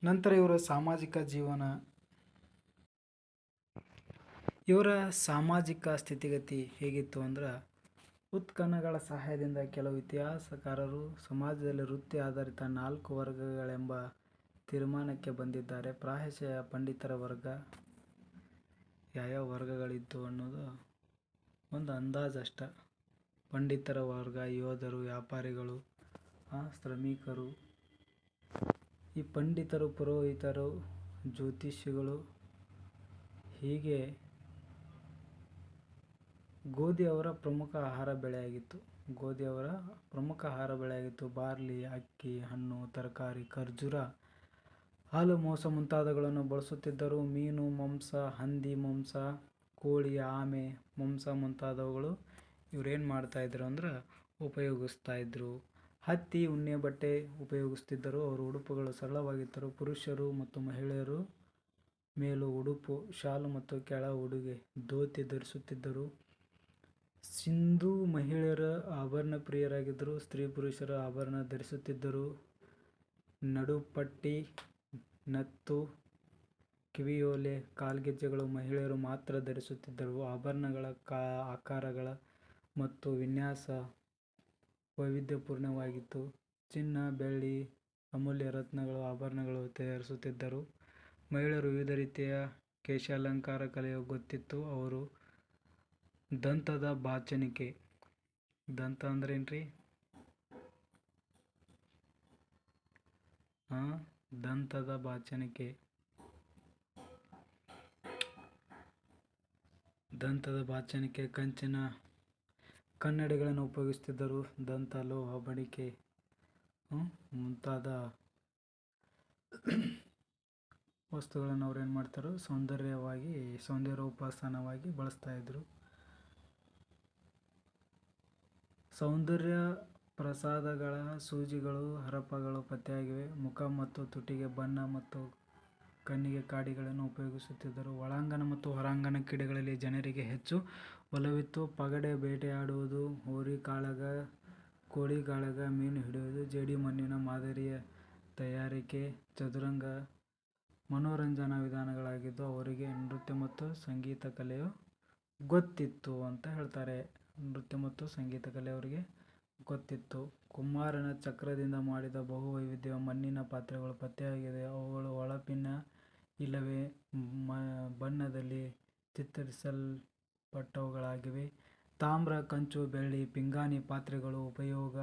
ನಂತರ ಇವರ ಸಾಮಾಜಿಕ ಜೀವನ. ಇವರ ಸಾಮಾಜಿಕ ಸ್ಥಿತಿಗತಿ ಹೇಗಿತ್ತು ಅಂದ್ರೆ ಉತ್ಖನಗಳ ಸಹಾಯದಿಂದ ಕೆಲವು ಇತಿಹಾಸಕಾರರು ಸಮಾಜದಲ್ಲಿ ವೃತ್ತಿ ಆಧಾರಿತ ನಾಲ್ಕು ವರ್ಗಗಳೆಂಬ ತೀರ್ಮಾನಕ್ಕೆ ಬಂದಿದ್ದಾರೆ. ಪ್ರಾಯಶಃ ಪಂಡಿತರ ವರ್ಗ. ಯಾವ್ಯಾವ ವರ್ಗಗಳಿತ್ತು ಅನ್ನೋದು ಒಂದು ಅಂದಾಜಷ್ಟ. ಪಂಡಿತರ ವರ್ಗ, ಯೋಧರು, ವ್ಯಾಪಾರಿಗಳು, ಶ್ರಮಿಕರು. ಈ ಪಂಡಿತರು, ಪುರೋಹಿತರು, ಜ್ಯೋತಿಷಿಗಳು ಹೀಗೆ. ಗೋಧಿ ಅವರ ಪ್ರಮುಖ ಆಹಾರ ಬೆಳೆಯಾಗಿತ್ತು. ಗೋಧಿ ಅವರ ಪ್ರಮುಖ ಆಹಾರ ಬೆಳೆಯಾಗಿತ್ತು. ಬಾರ್ಲಿ, ಅಕ್ಕಿ, ಹಣ್ಣು, ತರಕಾರಿ, ಖರ್ಜೂರ, ಹಾಲು, ಮೋಸ ಮುಂತಾದವುಗಳನ್ನು ಬಳಸುತ್ತಿದ್ದರು. ಮೀನು ಮಾಂಸ, ಹಂದಿ ಮಾಂಸ, ಕೋಳಿ, ಆಮೆ ಮಾಂಸ ಮುಂತಾದವುಗಳು ಇವರೇನು ಮಾಡ್ತಾಯಿದ್ರು ಅಂದ್ರೆ ಉಪಯೋಗಿಸ್ತಾಯಿದ್ರು. ಹತ್ತಿ, ಉಣ್ಣೆ ಬಟ್ಟೆ ಉಪಯೋಗಿಸ್ತಿದ್ದರು ಅವರ ಉಡುಪುಗಳು ಸರಳವಾಗಿದ್ದರು ಪುರುಷರು ಮತ್ತು ಮಹಿಳೆಯರು ಮೇಲು ಉಡುಪು ಶಾಲು ಮತ್ತು ಕೆಳ ಉಡುಗೆ ಧೋತಿ ಧರಿಸುತ್ತಿದ್ದರು. ಮಹಿಳೆಯರ ಆಭರಣ ಪ್ರಿಯರಾಗಿದ್ದರು ಸ್ತ್ರೀ ಪುರುಷರ ಆಭರಣ ಧರಿಸುತ್ತಿದ್ದರು. ನಡುಪಟ್ಟಿ, ನತ್ತು, ಕಿವಿಯೋಲೆ, ಕಾಲ್ಗೆಜ್ಜೆಗಳು ಮಹಿಳೆಯರು ಮಾತ್ರ ಧರಿಸುತ್ತಿದ್ದರು. ಆಭರಣಗಳ ಆಕಾರಗಳ ಮತ್ತು ವಿನ್ಯಾಸ ವೈವಿಧ್ಯಪೂರ್ಣವಾಗಿತ್ತು. ಚಿನ್ನ, ಬೆಳ್ಳಿ, ಅಮೂಲ್ಯ ರತ್ನಗಳ ಆಭರಣಗಳನ್ನು ತಯಾರಿಸುತ್ತಿದ್ದರು. ಮಹಿಳೆಯರು ವಿವಿಧ ರೀತಿಯ ಕೇಶಾಲಂಕಾರ ಕಲೆಯು ಗೊತ್ತಿತ್ತು. ಅವರು ದಂತದ ಬಾಚಣಿಕೆ. ದಂತದ ಬಾಚಣಿಕೆ ದಂತದ ಬಾಚಣಿಕೆ ಕಂಚಿನ ಕನ್ನಡಿಗಳನ್ನು ಉಪಯೋಗಿಸುತ್ತಿದ್ದರು. ದಂತ, ಲೋಹ ಬಡಿಕೆ ಮುಂತಾದ ವಸ್ತುಗಳನ್ನು ಅವ್ರು ಏನು ಮಾಡ್ತಾರೋ ಸೌಂದರ್ಯವಾಗಿ, ಸೌಂದರ್ಯ ಉಪಾಸನವಾಗಿ ಬಳಸ್ತಾ ಇದ್ದರು ಬಳಸ್ತಾಯಿದ್ರು. ಸೌಂದರ್ಯಪ್ರಸಾಧಕ ಸೂಜಿಗಳು ಹರಪ್ಪಗಳು ಪತ್ತೆಯಾಗಿವೆ. ಮುಖ ಮತ್ತು ತುಟಿಗೆ ಬಣ್ಣ ಮತ್ತು ಕಣ್ಣಿಗೆ ಕಾಡಿಗಳನ್ನು ಉಪಯೋಗಿಸುತ್ತಿದ್ದರು. ಒಳಾಂಗಣ ಮತ್ತು ಹೊರಾಂಗಣ ಕ್ರೀಡೆಗಳಲ್ಲಿ ಜನರಿಗೆ ಹೆಚ್ಚು ಒಲವಿತ್ತು. ಪಗಡೆ, ಬೇಟೆಯಾಡುವುದು, ಹೋರಿಕಾಳಗ, ಕೋಳಿಕಾಳಗ, ಮೀನು ಹಿಡಿಯುವುದು, ಜೇಡಿಮಣ್ಣಿನ ಮಾದರಿಯ ತಯಾರಿಕೆ, ಚದುರಂಗ ಮನೋರಂಜನಾ ವಿಧಾನಗಳಾಗಿದ್ದು ಅವರಿಗೆ ನೃತ್ಯ ಮತ್ತು ಸಂಗೀತ ಕಲೆಯು ಗೊತ್ತಿತ್ತು ಅಂತ ಹೇಳ್ತಾರೆ. ನೃತ್ಯ ಮತ್ತು ಸಂಗೀತ ಕಲೆ ಅವರಿಗೆ ಗೊತ್ತಿತ್ತು. ಕುಮಾರನ ಚಕ್ರದಿಂದ ಮಾಡಿದ ಬಹು ವೈವಿಧ್ಯ ಮಣ್ಣಿನ ಪಾತ್ರೆಗಳು ಪತ್ತೆಯಾಗಿದೆ ಅವುಗಳು ಹೊಳಪಿನ ಇಲ್ಲವೇ ಬಣ್ಣದಲ್ಲಿ ಚಿತ್ರಿಸಲ್ಪಟ್ಟವುಗಳಾಗಿವೆ. ತಾಮ್ರ, ಕಂಚು, ಬೆಳ್ಳಿ, ಪಿಂಗಾಣಿ ಪಾತ್ರೆಗಳು ಉಪಯೋಗ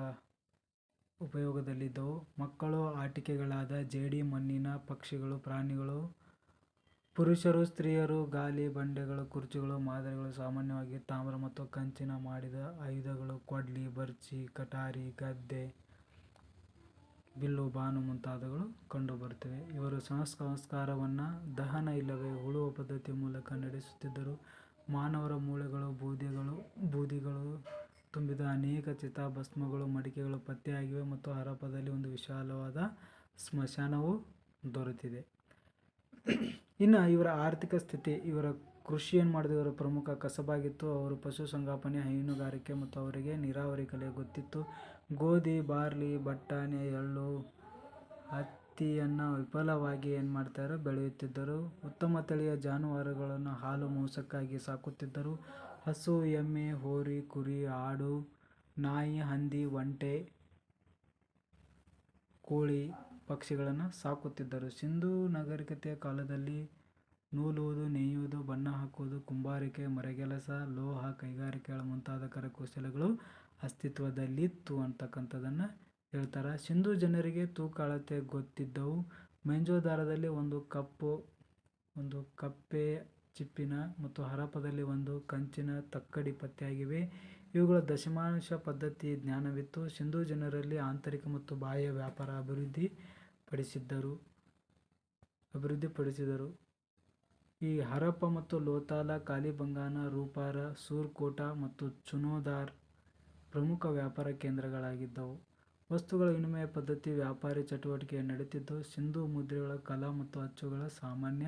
ಉಪಯೋಗದಲ್ಲಿದ್ದವು. ಮಕ್ಕಳು ಆಟಿಕೆಗಳಾದ ಜೇಡಿಮಣ್ಣಿನ ಪಕ್ಷಿಗಳು, ಪ್ರಾಣಿಗಳು, ಪುರುಷರು, ಸ್ತ್ರೀಯರು, ಗಾಲಿ ಬಂಡೆಗಳು ಕುರ್ಚಿಗಳು, ಮಾದರಿಗಳು ಸಾಮಾನ್ಯವಾಗಿ ತಾಮ್ರ ಮತ್ತು ಕಂಚಿನ ಮಾಡಿದ ಆಯುಧಗಳು ಕೊಡ್ಲಿ, ಬರ್ಚಿ, ಕಟಾರಿ, ಗದ್ದೆ ಬಿಲ್ಲು ಬಾನು ಮುಂತಾದವುಗಳು ಕಂಡುಬರುತ್ತವೆ. ಇವರು ಸಂಸ್ಕಾರವನ್ನು ದಹನ ಇಲ್ಲವೇ ಉಳುವ ಪದ್ಧತಿ ಮೂಲಕ ನಡೆಸುತ್ತಿದ್ದರು. ಮಾನವರ ಮೂಳೆಗಳು, ಬೂದಿಗಳು ಬೂದಿಗಳು ತುಂಬಿದ ಅನೇಕ ಚಿತಾಭಸ್ಮಗಳು, ಮಡಿಕೆಗಳು ಪತ್ತೆಯಾಗಿವೆ ಮತ್ತು ಹರಪದಲ್ಲಿ ಒಂದು ವಿಶಾಲವಾದ ಸ್ಮಶಾನವು ದೊರೆತಿದೆ. ಇನ್ನು ಇವರ ಆರ್ಥಿಕ ಸ್ಥಿತಿ. ಇವರ ಕೃಷಿ ಏನು ಇವರ ಪ್ರಮುಖ ಕಸಬಾಗಿತ್ತು. ಅವರು ಪಶುಸಂಗೋಪನೆ, ಹೈನುಗಾರಿಕೆ ಮತ್ತು ಅವರಿಗೆ ನೀರಾವರಿ ಕಲೆ ಗೊತ್ತಿತ್ತು. ಗೋಧಿ, ಬಾರ್ಲಿ, ಬಟಾಣಿ, ಎಳ್ಳು, ಹತ್ತಿಯನ್ನು ವಿಫಲವಾಗಿ ಏನು ಮಾಡ್ತಾರೋ ಬೆಳೆಯುತ್ತಿದ್ದರು. ಉತ್ತಮ ತಳಿಯ ಜಾನುವಾರುಗಳನ್ನು ಹಾಲು, ಮಾಂಸಕ್ಕಾಗಿ ಸಾಕುತ್ತಿದ್ದರು. ಹಸು, ಎಮ್ಮೆ, ಹೋರಿ, ಕುರಿ, ಆಡು, ನಾಯಿ, ಹಂದಿ, ಒಂಟೆ, ಕೋಳಿ, ಪಕ್ಷಿಗಳನ್ನು ಸಾಕುತ್ತಿದ್ದರು. ಸಿಂಧೂ ನಾಗರಿಕತೆಯ ಕಾಲದಲ್ಲಿ ನೂಲುವುದು, ನೇಯುವುದು, ಬಣ್ಣ ಹಾಕುವುದು, ಕುಂಬಾರಿಕೆ, ಮರಗೆಲಸ, ಲೋಹ ಕೈಗಾರಿಕೆಗಳ ಮುಂತಾದ ಕರಕುಶಲಗಳು ಅಸ್ತಿತ್ವದಲ್ಲಿತ್ತು ಅಂತಕ್ಕಂಥದ್ದನ್ನು ಹೇಳ್ತಾರೆ. ಸಿಂಧೂ ಜನರಿಗೆ ತೂಕ ಅಳತೆ ಗೊತ್ತಿದ್ದವು. ಮೆಂಜೋದಾರದಲ್ಲಿ ಒಂದು ಕಪ್ಪು ಒಂದು ಕಪ್ಪೆ ಚಿಪ್ಪಿನ ಮತ್ತು ಹರಪದಲ್ಲಿ ಒಂದು ಕಂಚಿನ ತಕ್ಕಡಿ ಪತ್ತೆಯಾಗಿವೆ ಇವುಗಳ ದಶಮಾಂಶ ಪದ್ಧತಿ ಜ್ಞಾನವಿತ್ತು. ಸಿಂಧೂ ಜನರಲ್ಲಿ ಆಂತರಿಕ ಮತ್ತು ಬಾಹ್ಯ ವ್ಯಾಪಾರ ಅಭಿವೃದ್ಧಿ ಪಡಿಸಿದ್ದರು ಅಭಿವೃದ್ಧಿಪಡಿಸಿದರು ಈ ಹರಪ್ಪ ಮತ್ತು ಲೋತಾಲ, ಕಾಲಿಬಂಗಾನ, ರೂಪಾರ, ಸೂರ್ಕೋಟ ಮತ್ತು ಚುನೋದಾರ್ ಪ್ರಮುಖ ವ್ಯಾಪಾರ ಕೇಂದ್ರಗಳಾಗಿದ್ದವು. ವಸ್ತುಗಳ ವಿನಿಮಯ ಪದ್ಧತಿ ವ್ಯಾಪಾರಿ ಚಟುವಟಿಕೆ ನಡೆಯುತ್ತಿದ್ದು ಸಿಂಧೂ ಮುದ್ರೆಗಳ ಕಲಾ ಮತ್ತು ಅಚ್ಚುಗಳ ಸಾಮಾನ್ಯ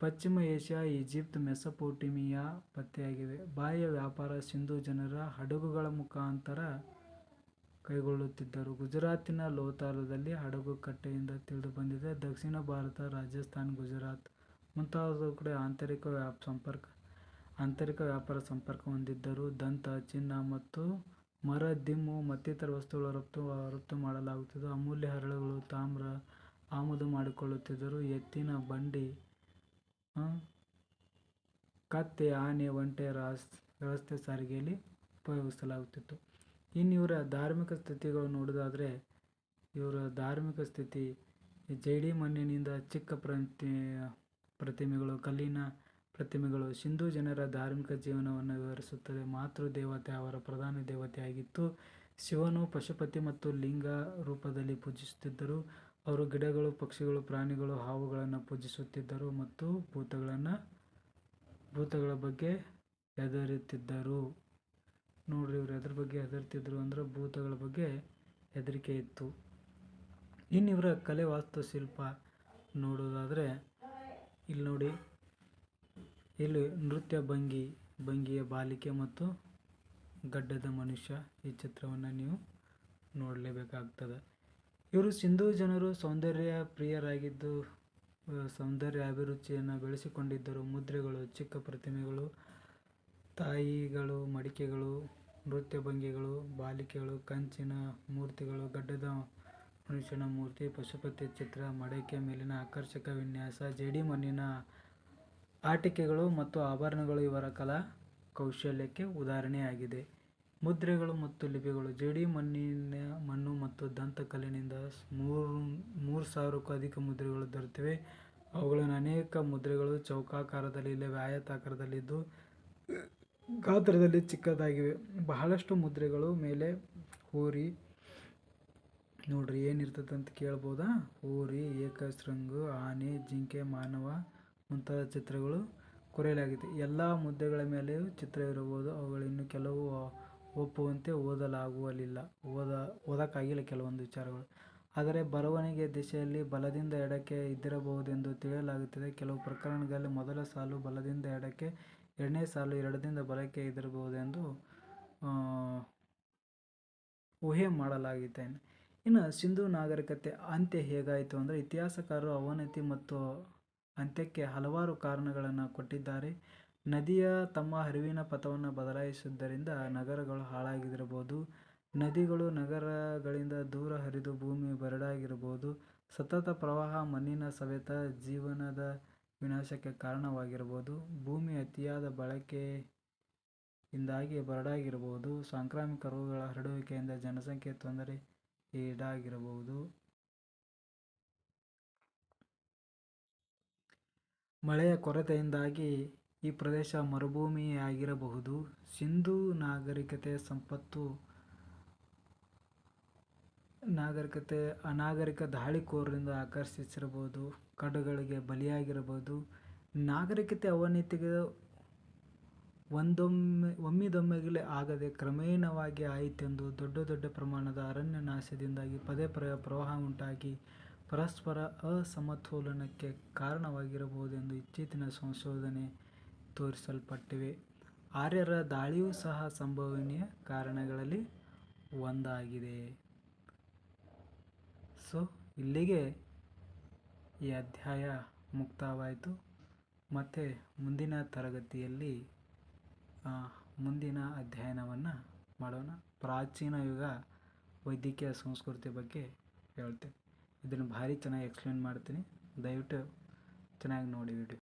ಪಶ್ಚಿಮ ಏಷ್ಯಾ, ಈಜಿಪ್ಟ್, ಮೆಸೊಪೊಟೇಮಿಯಾ ಪತ್ತೆಯಾಗಿವೆ. ಬಾಹ್ಯ ವ್ಯಾಪಾರ ಸಿಂಧೂ ಜನರ ಹಡಗುಗಳ ಮುಖಾಂತರ ಕೈಗೊಳ್ಳುತ್ತಿದ್ದರು. ಗುಜರಾತಿನ ಲೋತಾರದಲ್ಲಿ ಹಡಗು ಕಟ್ಟೆಯಿಂದ ತಿಳಿದುಬಂದಿದೆ ದಕ್ಷಿಣ ಭಾರತ, ರಾಜಸ್ಥಾನ್, ಗುಜರಾತ್ ಮುಂತಾದವು ಕಡೆ ಆಂತರಿಕ ವ್ಯಾಪ್ ಸಂಪರ್ಕ, ಆಂತರಿಕ ವ್ಯಾಪಾರ ಸಂಪರ್ಕ ಹೊಂದಿದ್ದರು. ದಂತ, ಚಿನ್ನ ಮತ್ತು ಮರ ದಿಮ್ಮು ಮತ್ತಿತರ ವಸ್ತುಗಳ ರಫ್ತು ರಫ್ತು ಮಾಡಲಾಗುತ್ತಿದ್ದು ಅಮೂಲ್ಯ ಹರಳುಗಳು ತಾಮ್ರ ಆಮದು ಮಾಡಿಕೊಳ್ಳುತ್ತಿದ್ದರು. ಎತ್ತಿನ ಬಂಡಿ ಕತ್ತೆ, ಆನೆ, ಒಂಟೆ, ರಾಸ್ ವ್ಯವಸ್ಥೆ ಸಾರಿಗೆಯಲ್ಲಿ ಉಪಯೋಗಿಸಲಾಗುತ್ತಿತ್ತು. ಇನ್ನು ಇವರ ಧಾರ್ಮಿಕ ಸ್ಥಿತಿಗಳು ನೋಡೋದಾದರೆ ಇವರ ಧಾರ್ಮಿಕ ಸ್ಥಿತಿ ಜೈಡಿ ಮಣ್ಣಿನಿಂದ ಚಿಕ್ಕ ಪ್ರತಿ, ಪ್ರತಿಮೆಗಳು, ಕಲ್ಲಿನ ಪ್ರತಿಮೆಗಳು, ಸಿಂಧೂ ಜನರ ಧಾರ್ಮಿಕ ಜೀವನವನ್ನು ವಿವರಿಸುತ್ತದೆ. ಮಾತೃ ದೇವತೆ ಅವರ ಪ್ರಧಾನ ದೇವತೆಯಾಗಿತ್ತು ಶಿವನು ಪಶುಪತಿ ಮತ್ತು ಲಿಂಗ ರೂಪದಲ್ಲಿ ಪೂಜಿಸುತ್ತಿದ್ದರು. ಅವರು ಗಿಡಗಳು, ಪಕ್ಷಿಗಳು, ಪ್ರಾಣಿಗಳು, ಹಾವುಗಳನ್ನು ಪೂಜಿಸುತ್ತಿದ್ದರು ಮತ್ತು ಭೂತಗಳನ್ನು, ಭೂತಗಳ ಬಗ್ಗೆ ಹೆದರುತ್ತಿದ್ದರು. ನೋಡ್ರಿ, ಇವ್ರು ಎದ್ರ ಬಗ್ಗೆ ಹೆದರ್ತಿದ್ರು ಅಂದ್ರೆ ಭೂತಗಳ ಬಗ್ಗೆ ಹೆದರಿಕೆ ಇತ್ತು. ಇನ್ನು ಇವರ ಕಲೆ ವಾಸ್ತುಶಿಲ್ಪ ನೋಡೋದಾದರೆ, ಇಲ್ಲಿ ನೋಡಿ, ಇಲ್ಲಿ ನೃತ್ಯ ಭಂಗಿ, ಭಂಗಿಯ ಬಾಲಿಕೆ ಮತ್ತು ಗಡ್ಡದ ಮನುಷ್ಯ ಈ ಚಿತ್ರವನ್ನು ನೀವು ನೋಡಲೇಬೇಕಾಗ್ತದೆ. ಇವರು ಸಿಂಧೂ ಜನರು ಸೌಂದರ್ಯ ಪ್ರಿಯರಾಗಿದ್ದು ಸೌಂದರ್ಯ ಅಭಿರುಚಿಯನ್ನು ಬೆಳೆಸಿಕೊಂಡಿದ್ದರು. ಮುದ್ರೆಗಳು, ಚಿಕ್ಕ ಪ್ರತಿಮೆಗಳು, ತಾಯಿಗಳು, ಮಡಿಕೆಗಳು, ನೃತ್ಯ ಭಂಗಿಗಳು, ಬಾಲಿಕೆಗಳು, ಕಂಚಿನ ಮೂರ್ತಿಗಳು, ಗಡ್ಡದ ಮನುಷ್ಯನ ಮೂರ್ತಿ, ಪಶುಪತಿ ಚಿತ್ರ, ಮಡಕೆ ಮೇಲಿನ ಆಕರ್ಷಕ ವಿನ್ಯಾಸ, ಜೇಡಿ ಮಣ್ಣಿನ ಆಟಿಕೆಗಳು ಮತ್ತು ಆಭರಣಗಳು ಇವರ ಕಲಾ ಕೌಶಲ್ಯಕ್ಕೆ ಉದಾಹರಣೆಯಾಗಿದೆ. ಮುದ್ರೆಗಳು ಮತ್ತು ಲಿಪಿಗಳು. ಜೇಡಿ ಮಣ್ಣಿನ ಮಣ್ಣು ಮತ್ತು ದಂತಕಲ್ಲಿನಿಂದ ಮೂರು ಮೂರು ಸಾವಿರಕ್ಕೂ ಅಧಿಕ ಮುದ್ರೆಗಳು ದೊರೆತಿವೆ. ಅವುಗಳನ್ನು ಅನೇಕ ಮುದ್ರೆಗಳು ಚೌಕಾಕಾರದಲ್ಲಿ ಇಲ್ಲವೇ ಆಯತಾಕಾರದಲ್ಲಿದ್ದು ಗಾತ್ರದಲ್ಲಿ ಚಿಕ್ಕದಾಗಿವೆ. ಬಹಳಷ್ಟು ಮುದ್ರೆಗಳು ಮೇಲೆ ಹೋರಿ, ನೋಡ್ರಿ ಏನಿರ್ತದೆ ಅಂತ ಕೇಳ್ಬೋದಾ? ಹೋರಿ, ಏಕಶೃಂಗು, ಆನೆ, ಜಿಂಕೆ, ಮಾನವ ಮುಂತಾದ ಚಿತ್ರಗಳು ಕೊರೆಯಲಾಗಿದೆ. ಎಲ್ಲ ಮುದ್ರೆಗಳ ಮೇಲೆಯೂ ಚಿತ್ರವಿರಬಹುದು ಅವುಗಳಿನ್ನು ಕೆಲವು ಒಪ್ಪುವಂತೆ ಓದಲಾಗುವಲಿಲ್ಲ ಓದ, ಓದಕ್ಕಾಗಿಲ್ಲ ಕೆಲವೊಂದು ವಿಚಾರಗಳು. ಆದರೆ ಬರವಣಿಗೆ ದಿಶೆಯಲ್ಲಿ ಬಲದಿಂದ ಎಡಕ್ಕೆ ಇದ್ದಿರಬಹುದೆಂದು ತಿಳಿಯಲಾಗುತ್ತದೆ. ಕೆಲವು ಪ್ರಕರಣಗಳಲ್ಲಿ ಮೊದಲ ಸಾಲು ಬಲದಿಂದ ಎಡಕ್ಕೆ, ಎರಡನೇ ಸಾಲು ಎರಡರಿಂದ ಬಲಕ್ಕೆ ಇದ್ದಿರಬಹುದೆಂದು ಊಹೆ ಮಾಡಲಾಗಿದೆ ಇನ್ನು ಸಿಂಧೂ ನಾಗರಿಕತೆ ಅಂತ್ಯ ಹೇಗಾಯಿತು ಅಂದರೆ ಇತಿಹಾಸಕಾರರು ಅವನತಿ ಮತ್ತು ಅಂತ್ಯಕ್ಕೆ ಹಲವಾರು ಕಾರಣಗಳನ್ನು ಕೊಟ್ಟಿದ್ದಾರೆ. ನದಿಯ ತಮ್ಮ ಹರಿವಿನ ಪಥವನ್ನು ಬದಲಾಯಿಸಿದ್ದರಿಂದ ನಗರಗಳು ಹಾಳಾಗಿರಬಹುದು. ನದಿಗಳು ನಗರಗಳಿಂದ ದೂರ ಹರಿದು ಭೂಮಿ ಬರಡಾಗಿರಬಹುದು. ಸತತ ಪ್ರವಾಹ, ಮಣ್ಣಿನ ಸವೆತ ಜೀವನದ ವಿನಾಶಕ್ಕೆ ಕಾರಣವಾಗಿರಬಹುದು. ಭೂಮಿ ಅತಿಯಾದ ಬಳಕೆಯಿಂದಾಗಿ ಬರಡಾಗಿರಬಹುದು. ಸಾಂಕ್ರಾಮಿಕ ರೋಗಗಳ ಹರಡುವಿಕೆಯಿಂದ ಜನಸಂಖ್ಯೆ ತೊಂದರೆ ಈಡಾಗಿರಬಹುದು ಮಳೆಯ ಕೊರತೆಯಿಂದಾಗಿ ಈ ಪ್ರದೇಶ ಮರುಭೂಮಿಯಾಗಿರಬಹುದು. ಸಿಂಧೂ ನಾಗರಿಕತೆ ಸಂಪತ್ತು, ನಾಗರಿಕತೆ, ಅನಾಗರಿಕ ದಾಳಿಕೋರರಿಂದ ಆಕರ್ಷಿಸಿರಬಹುದು, ಕಡುಗಳಿಗೆ ಬಲಿಯಾಗಿರಬಹುದು. ನಾಗರಿಕತೆ ಅವನತಿಗೆ ಒಂದೊಮ್ಮೆ, ಒಮ್ಮಿದೊಮ್ಮೆಗಲೇ ಆಗದೆ ಕ್ರಮೇಣವಾಗಿ ಆಯಿತೆಂದು ದೊಡ್ಡ ದೊಡ್ಡ ಪ್ರಮಾಣದ ಅರಣ್ಯ ನಾಶದಿಂದಾಗಿ ಪದೇ ಪದೇ ಪ್ರವಾಹ ಉಂಟಾಗಿ ಪರಸ್ಪರ ಅಸಮತೋಲನಕ್ಕೆ ಕಾರಣವಾಗಿರಬಹುದೆಂದು ಇತ್ತೀಚಿನ ಸಂಶೋಧನೆ ತೋರಿಸಲ್ಪಟ್ಟಿವೆ. ಆರ್ಯರ ದಾಳಿಯೂ ಸಹ ಸಂಭವನೀಯ ಕಾರಣಗಳಲ್ಲಿ ಒಂದಾಗಿದೆ. ಸೊ, ಇಲ್ಲಿಗೆ ಈ ಅಧ್ಯಾಯ ಮುಕ್ತಾಯವಾಯಿತು ಮತ್ತು ಮುಂದಿನ ತರಗತಿಯಲ್ಲಿ ಮುಂದಿನ ಅಧ್ಯಯನವನ್ನು ಮಾಡೋಣ. ಪ್ರಾಚೀನ ಯುಗ ವೈದ್ಯಕೀಯ ಸಂಸ್ಕೃತಿ ಬಗ್ಗೆ ಹೇಳ್ತೇನೆ. ಇದನ್ನು ಭಾರಿ ಚೆನ್ನಾಗಿ ಎಕ್ಸ್ಪ್ಲೇನ್ ಮಾಡ್ತೀನಿ. ದಯವಿಟ್ಟು ಚೆನ್ನಾಗಿ ನೋಡಿ, ವಿಡಿಯೋ.